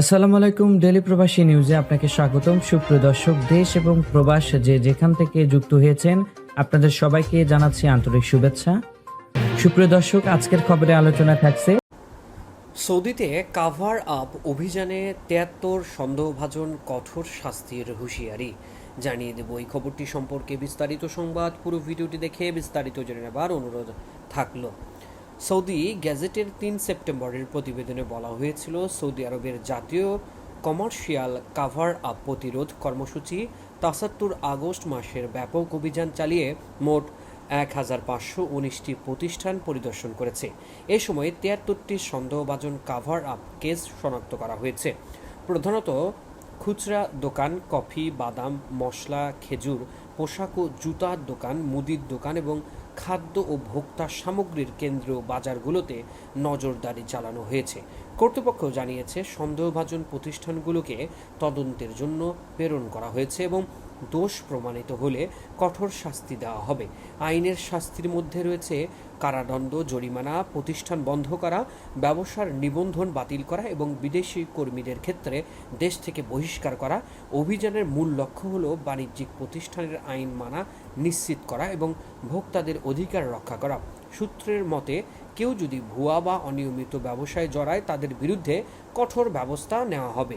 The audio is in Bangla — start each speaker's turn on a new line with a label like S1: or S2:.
S1: আসসালামু আলাইকুম ডেলি প্রবাসী নিউজে আপনাকে স্বাগতম। সুপ্রিয় দর্শক, দেশ এবং প্রবাস যে যেখান থেকে যুক্ত হয়েছেন, আপনাদের সবাইকে জানাচ্ছি আন্তরিক শুভেচ্ছা। সুপ্রিয় দর্শক, আজকের খবরে আলোচনা থাকছে।
S2: সৌদিতে কাভার আপ অভিযানে তেয়াত্তর সন্দেহভাজন কঠোর শাস্তির হুঁশিয়ারি। জানিয়ে দেব এই খবরটি সম্পর্কে বিস্তারিত সংবাদ। পুরো ভিডিওটি দেখে বিস্তারিত জেনে নেবার অনুরোধ থাকল। সৌদি গ্যাজেটের তিন সেপ্টেম্বরের প্রতিবেদনে বলা হয়েছিল, সৌদি আরবের জাতীয় কমার্শিয়াল কাভার আপ প্রতিরোধ কর্মসূচি তাসাত্তর আগস্ট মাসের ব্যাপক অভিযান চালিয়ে মোট এক হাজার পাঁচশো উনিশটি প্রতিষ্ঠান পরিদর্শন করেছে। এ সময় তিয়াত্তরটি সন্দেহভাজন কাভার আপ কেস শনাক্ত করা হয়েছে। প্রধানত খুচরা দোকান, কফি, বাদাম, মশলা, খেজুর, পোশাক ও জুতার দোকান, মুদির দোকান এবং খাদ্য ও ভোক্তা সামগ্রীর কেন্দ্রীয় বাজারগুলোতে নজরদারি চালানো হয়েছে। কর্তৃপক্ষ জানিয়েছে, সন্দেহভাজন প্রতিষ্ঠানগুলোকে তদন্তের জন্য প্রেরণ করা হয়েছে এবং দোষ প্রমাণিত হলে কঠোর শাস্তি দেওয়া হবে। আইনের শাস্তির মধ্যে রয়েছে কারাদণ্ড, জরিমানা, প্রতিষ্ঠান বন্ধ করা, ব্যবসার নিবন্ধন বাতিল করা এবং বিদেশি কর্মীদের ক্ষেত্রে দেশ থেকে বহিষ্কার করা। অভিযানের মূল লক্ষ্য হল বাণিজ্যিক প্রতিষ্ঠানের আইন মানা নিশ্চিত করা এবং ভোক্তাদের অধিকার রক্ষা করা। সূত্রের মতে, কেউ যদি ভুয়া বা অনিয়মিত ব্যবসায় জড়ায়, তাদের বিরুদ্ধে কঠোর ব্যবস্থা নেওয়া হবে।